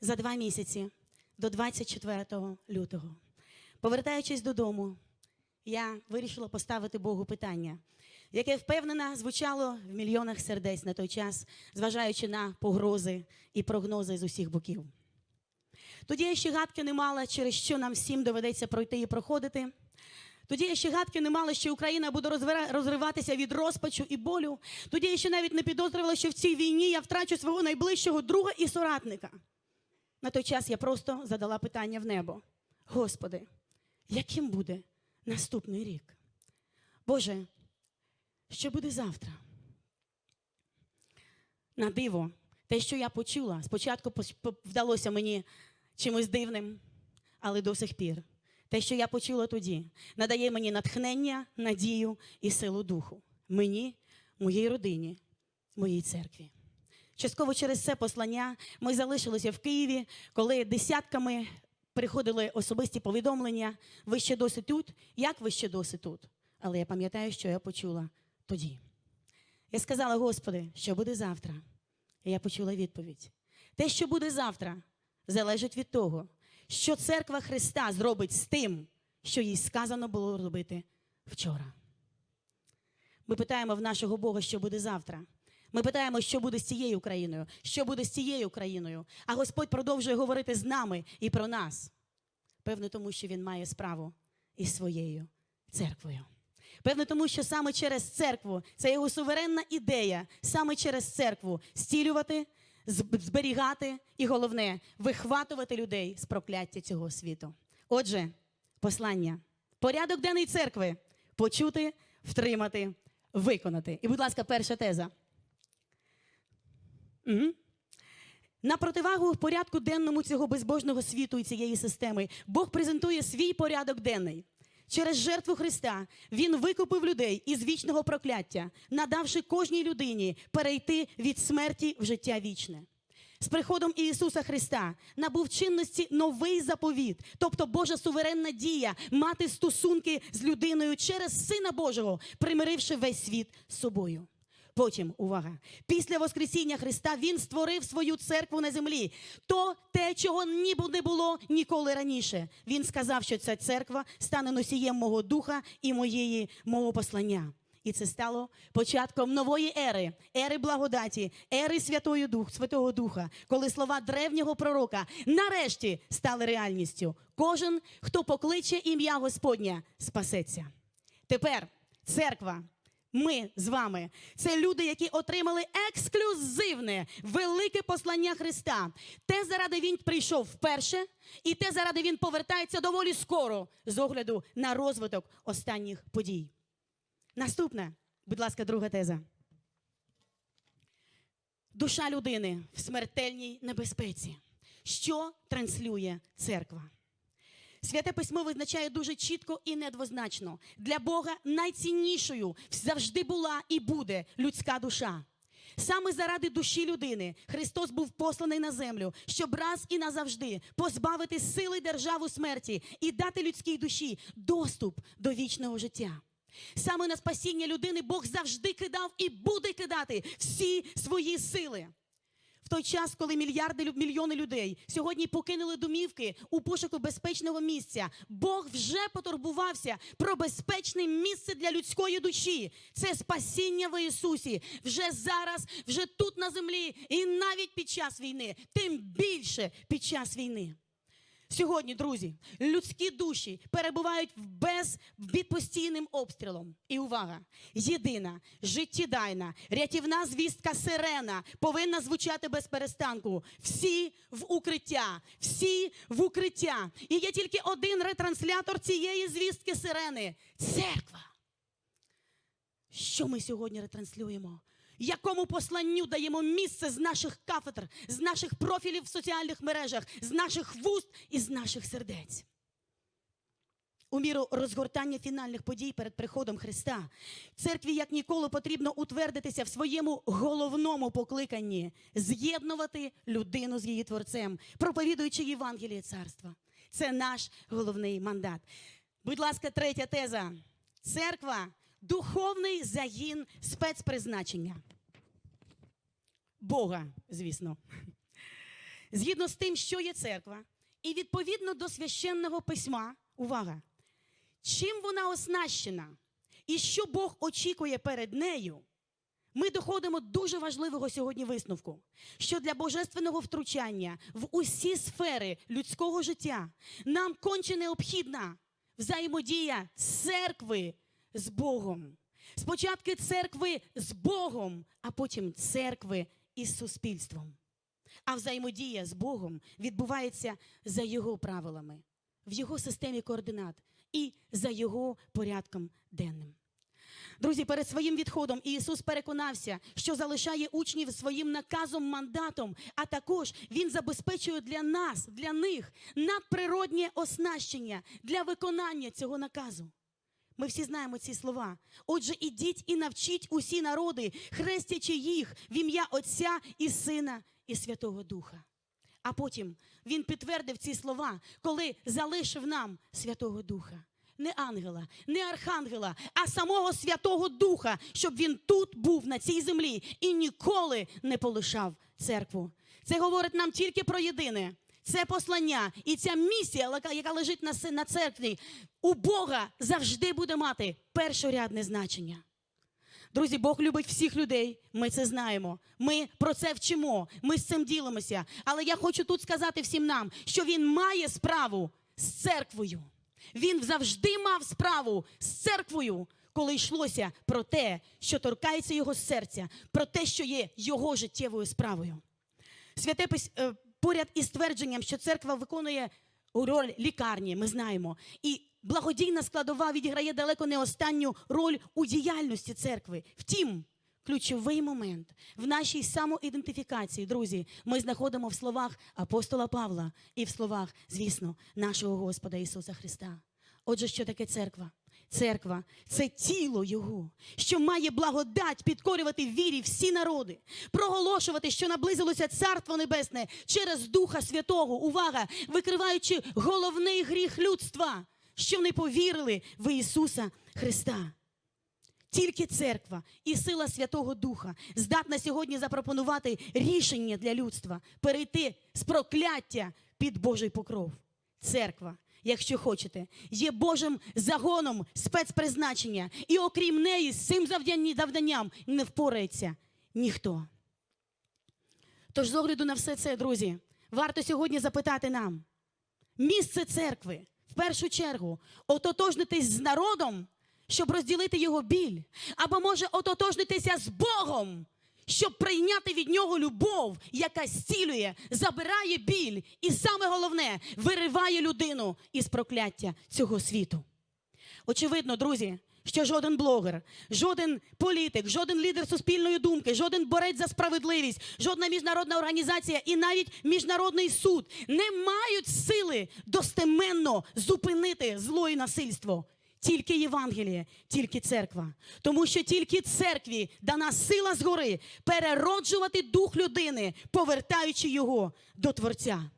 за два місяці до 24 лютого. Повертаючись додому, я вирішила поставити Богу питання, яке впевнена звучало в мільйонах сердець на той час, зважаючи на погрози і прогнози з усіх боків. Тоді я ще гадки не мала, через що нам всім доведеться пройти і проходити. Тоді я ще гадки не мала, що Україна буде розриватися від розпачу і болю. Тоді я ще навіть не підозрювала, що в цій війні я втрачу свого найближчого друга і соратника. На той час я просто задала питання в небо: Господи, яким буде наступний рік? Боже, що буде завтра? На диво, те, що я почула, спочатку вдалося мені чимось дивним, але до сих пір. Те, що я почула тоді, надає мені натхнення, надію і силу духу. Мені, моїй родині, моїй церкві. Частково через це послання ми залишилися в Києві, коли десятками приходили особисті повідомлення. Ви ще досі тут? Як ви ще досі тут? Але я пам'ятаю, що я почула тоді. Я сказала, Господи, що буде завтра? І я почула відповідь. Те, що буде завтра, залежить від того, що церква Христа зробить з тим, що їй сказано було робити вчора. Ми питаємо в нашого Бога, що буде завтра. Ми питаємо, що буде з цією країною, що буде з цією країною. А Господь продовжує говорити з нами і про нас. Певно, тому що Він має справу із своєю церквою. Певно, тому що саме через церкву це його суверенна ідея, саме через церкву стілювати, зберігати і головне вихватувати людей з прокляття цього світу. Отже, послання. Порядок денний церкви почути, втримати, виконати. І, будь ласка, перша теза. Угу. На противагу порядку денному цього безбожного світу і цієї системи Бог презентує свій порядок денний. Через жертву Христа Він викупив людей із вічного прокляття, надавши кожній людині перейти від смерті в життя вічне. З приходом Ісуса Христа набув чинності новий заповіт, тобто Божа суверенна дія мати стосунки з людиною через Сина Божого, примиривши весь світ з собою. Потім, увага, після Воскресіння Христа Він створив свою церкву на землі. То те, чого ніби не було ніколи раніше. Він сказав, що ця церква стане носієм мого духа і моєї мого послання. І це стало початком нової ери, ери благодаті, ери Святої Дух, Святого Духа, коли слова древнього пророка нарешті стали реальністю. Кожен, хто покличе ім'я Господня, спасеться. Тепер церква. Ми з вами це люди, які отримали ексклюзивне велике послання Христа. Те, заради він прийшов вперше, і те, заради він повертається доволі скоро з огляду на розвиток останніх подій. Наступне, будь ласка, друга теза. Душа людини в смертельній небезпеці. Що транслює церква? Святе письмо визначає дуже чітко і недвозначно. Для Бога найціннішою завжди була і буде людська душа. Саме заради душі людини Христос був посланий на землю, щоб раз і назавжди позбавити сили державу смерті і дати людській душі доступ до вічного життя. Саме на спасіння людини Бог завжди кидав і буде кидати всі свої сили. В той час, коли мільярди мільйони людей сьогодні покинули домівки у пошуку безпечного місця, Бог вже потурбувався про безпечне місце для людської душі. Це спасіння в Ісусі. Вже зараз, вже тут на землі, і навіть під час війни, тим більше під час війни. Сьогодні, друзі, людські душі перебувають без під постійним обстрілом. І увага! Єдина, життєдайна, рятівна звістка сирена повинна звучати без перестанку. Всі в укриття, всі в укриття. І є тільки один ретранслятор цієї звістки сирени церква. Що ми сьогодні ретранслюємо? Якому посланню даємо місце з наших кафедр, з наших профілів в соціальних мережах, з наших вуст і з наших сердець? У міру розгортання фінальних подій перед приходом Христа церкві як ніколи потрібно утвердитися в своєму головному покликанні з'єднувати людину з її творцем, проповідуючи Євангеліє царства. Це наш головний мандат. Будь ласка, третя теза. Церква духовний загін спецпризначення. Бога, звісно. згідно з тим, що є церква, і відповідно до священного письма, увага, чим вона оснащена і що Бог очікує перед нею, ми доходимо до дуже важливого сьогодні висновку, що для божественного втручання в усі сфери людського життя нам конче необхідна взаємодія церкви з Богом. Спочатку церкви з Богом, а потім церкви із суспільством. А взаємодія з Богом відбувається за його правилами, в його системі координат і за його порядком денним. Друзі, перед своїм відходом Ісус переконався, що залишає учнів своїм наказом, мандатом, а також Він забезпечує для нас, для них надприроднє оснащення для виконання цього наказу. Ми всі знаємо ці слова. Отже, ідіть і навчіть усі народи, хрестячи їх в ім'я Отця і Сина і Святого Духа. А потім він підтвердив ці слова, коли залишив нам Святого Духа. Не ангела, не архангела, а самого Святого Духа, щоб він тут був на цій землі і ніколи не полишав церкву. Це говорить нам тільки про єдине. Це послання і ця місія, яка- лежить на, церкві, у Бога завжди буде мати першорядне значення. Друзі, Бог любить всіх людей. Ми це знаємо. Ми про це вчимо. Ми з цим ділимося. Але я хочу тут сказати всім нам, що він має справу з церквою. Він завжди мав справу з церквою, коли йшлося про те, що торкається його серця, про те, що є його життєвою справою. Святе поряд із твердженням, що церква виконує роль лікарні, ми знаємо. І благодійна складова відіграє далеко не останню роль у діяльності церкви. Втім, ключовий момент в нашій самоідентифікації, друзі, ми знаходимо в словах апостола Павла і в словах, звісно, нашого Господа Ісуса Христа. Отже, що таке церква? Церква це тіло Його, що має благодать підкорювати вірі всі народи, проголошувати, що наблизилося Царство Небесне через Духа Святого. Увага, викриваючи головний гріх людства, що не повірили в Ісуса Христа. Тільки церква і сила Святого Духа здатна сьогодні запропонувати рішення для людства, перейти з прокляття під Божий покров. Церква, якщо хочете, є Божим загоном спецпризначення, і окрім неї з цим завданням не впорається ніхто. Тож, з огляду на все це, друзі, варто сьогодні запитати нам: місце церкви в першу чергу ототожнитись з народом, щоб розділити його біль, або може ототожнитися з Богом, щоб прийняти від нього любов, яка зцілює, забирає біль, і саме головне вириває людину із прокляття цього світу. Очевидно, друзі, що жоден блогер, жоден політик, жоден лідер суспільної думки, жоден борець за справедливість, жодна міжнародна організація і навіть міжнародний суд не мають сили достеменно зупинити зло і насильство. Тільки Євангеліє, тільки церква. Тому що тільки церкві дана сила згори перероджувати дух людини, повертаючи його до Творця.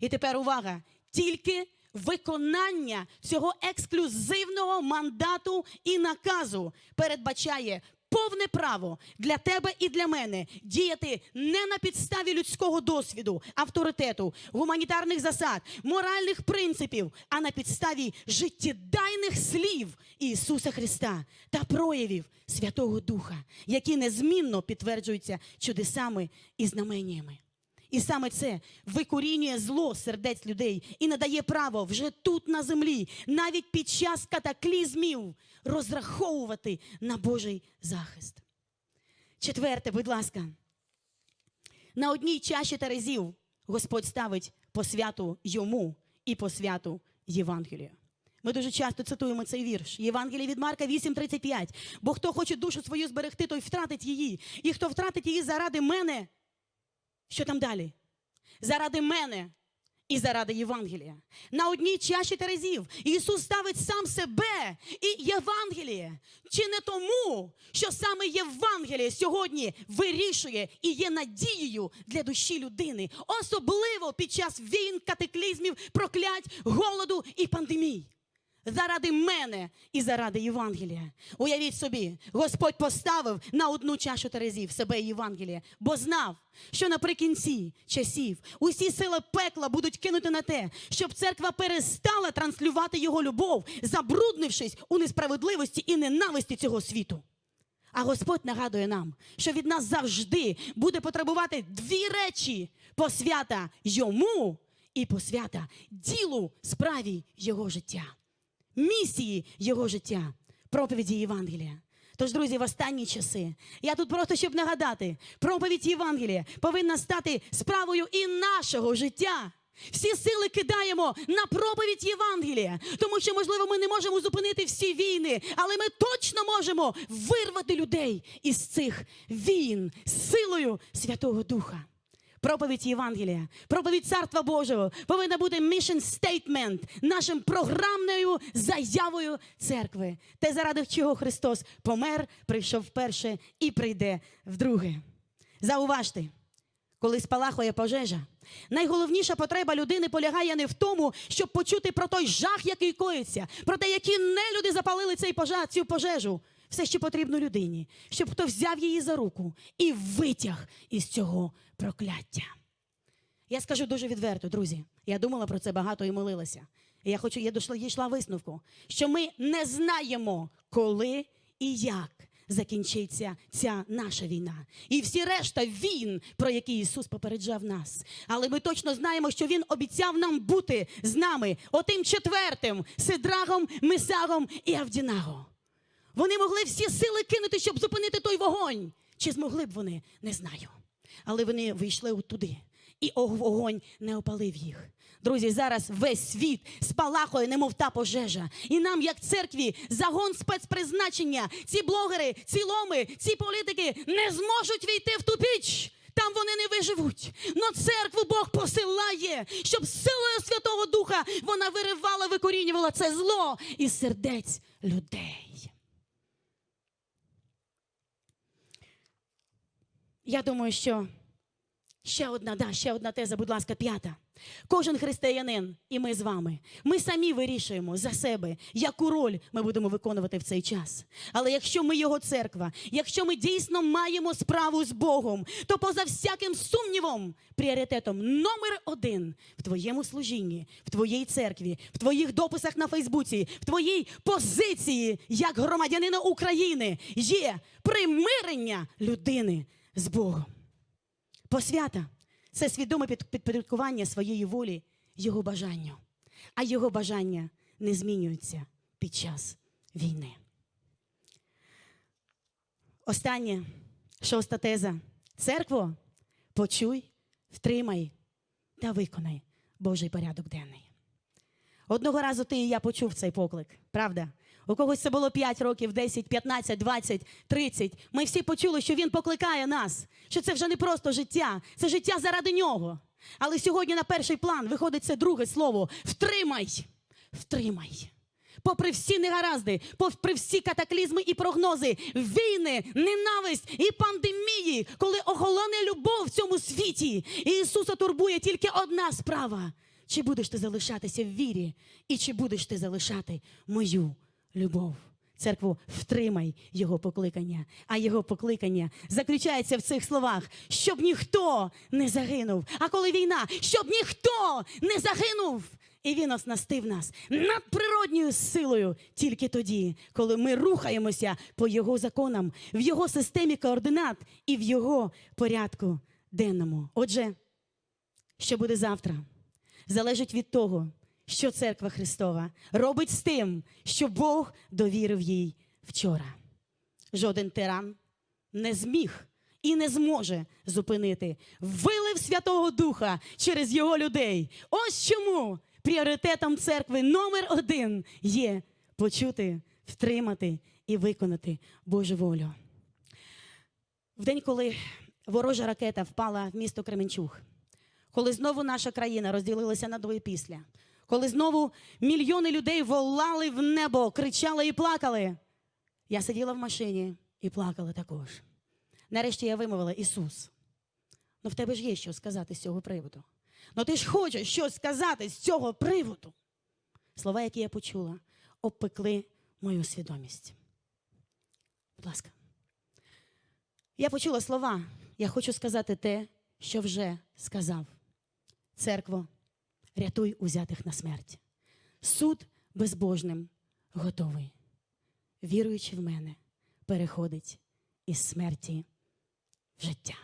І тепер увага! Тільки виконання цього ексклюзивного мандату і наказу передбачає повне право для тебе і для мене діяти не на підставі людського досвіду, авторитету, гуманітарних засад, моральних принципів, а на підставі життєдайних слів Ісуса Христа та проявів Святого Духа, які незмінно підтверджуються чудесами і знаменнями. І саме це викорінює зло сердець людей і надає право вже тут на землі, навіть під час катаклізмів, розраховувати на Божий захист. Четверте, будь ласка, на одній чаші терезів Господь ставить посвяту йому і посвяту Євангелію. Ми дуже часто цитуємо цей вірш. Євангеліє від Марка 8:35. Бо хто хоче душу свою зберегти, той втратить її. І хто втратить її заради мене, що там далі? Заради мене і заради Євангелія. На одній чаші терезів Ісус ставить сам себе і Євангеліє. Чи не тому, що саме Євангеліє сьогодні вирішує і є надією для душі людини, особливо під час війн, катаклізмів, проклять, голоду і пандемій? Заради мене і заради Євангелія. Уявіть собі, Господь поставив на одну чашу терезів себе і Євангелія, бо знав, що наприкінці часів усі сили пекла будуть кинути на те, щоб церква перестала транслювати його любов, забруднившись у несправедливості і ненависті цього світу. А Господь нагадує нам, що від нас завжди буде потребувати дві речі: посвята йому і посвята ділу справі його життя, місії його життя, проповіді Євангелія. Тож, друзі, в останні часи я тут просто щоб нагадати, проповідь Євангелія повинна стати справою і нашого життя. Всі сили кидаємо на проповідь Євангелія, тому що, можливо, ми не можемо зупинити всі війни, але ми точно можемо вирвати людей із цих війн силою Святого Духа. Проповідь Євангелія, проповідь Царства Божого повинна бути mission statement, нашим програмною заявою церкви. Те, заради чого Христос помер, прийшов вперше і прийде вдруге. Зауважте, коли спалахує пожежа, найголовніша потреба людини полягає не в тому, щоб почути про той жах, який коїться, про те, які нелюди запалили цей пожар, цю пожежу. Все, що потрібно людині, щоб хто взяв її за руку і витяг із цього прокляття. Я скажу дуже відверто, друзі. Я думала про це багато і молилася. Я хочу, я дійшла, дійшла висновку, що ми не знаємо, коли і як закінчиться ця наша війна. І всі решта війн, про які Ісус попереджав нас. Але ми точно знаємо, що Він обіцяв нам бути з нами, отим четвертим Сидрагом, Месагом і Авдінаго. Вони могли всі сили кинути, щоб зупинити той вогонь. Чи змогли б вони? Не знаю. Але вони вийшли туди, і вогонь не опалив їх. Друзі, зараз весь світ спалахує, немов та пожежа. І нам, як церкві, загон спецпризначення, ці блогери, ці ломи, ці політики не зможуть війти в ту піч. Там вони не виживуть. Но церкву Бог посилає, щоб силою Святого Духа вона виривала, викорінювала це зло із сердець людей. Я думаю, що ще одна, да, ще одна теза, будь ласка, п'ята. Кожен християнин, і ми з вами, ми самі вирішуємо за себе, яку роль ми будемо виконувати в цей час. Але якщо ми його церква, якщо ми дійсно маємо справу з Богом, то поза всяким сумнівом, пріоритетом номер один в твоєму служінні, в твоїй церкві, в твоїх дописах на Фейсбуці, в твоїй позиції як громадянина України є примирення людини з Богом. Посвята це свідоме підпорядкування своєї волі його бажанню. А його бажання не змінюються під час війни. Останнє, шоста теза. Церкво, почуй, втримай та виконай Божий порядок денний. Одного разу ти і я почув цей поклик, правда? У когось це було 5 років, 10, 15, 20, 30. Ми всі почули, що він покликає нас, що це вже не просто життя, це життя заради нього. Але сьогодні на перший план виходить це друге слово: втримай, втримай. Попри всі негаразди, попри всі катаклізми і прогнози, війни, ненависть і пандемії, коли охолоне любов в цьому світі, і Ісуса турбує тільки одна справа: чи будеш ти залишатися в вірі, і чи будеш ти залишати мою любов? Церкву, втримай його покликання, а його покликання заключається в цих словах, щоб ніхто не загинув. А коли війна, щоб ніхто не загинув. І він оснастив нас надприродньою силою тільки тоді, коли ми рухаємося по його законам, в його системі координат і в його порядку денному. Отже, що буде завтра, залежить від того, що церква Христова робить з тим, що Бог довірив їй вчора. Жоден тиран не зміг і не зможе зупинити вилив Святого Духа через його людей. Ось чому пріоритетом церкви номер один є почути, втримати і виконати Божу волю. В день, коли ворожа ракета впала в місто Кременчуг, коли знову наша країна розділилася на до і після, коли знову мільйони людей волали в небо, кричали і плакали. Я сиділа в машині і плакала також. Нарешті я вимовила Ісус. Ну в тебе ж є що сказати з цього приводу. Ну ти ж хочеш щось сказати з цього приводу. Слова, які я почула, обпекли мою свідомість. Будь ласка. Я почула слова. Я хочу сказати те, що вже сказав. Церкво, рятуй узятих на смерть. Суд безбожним готовий. Віруючи в мене, переходить із смерті в життя.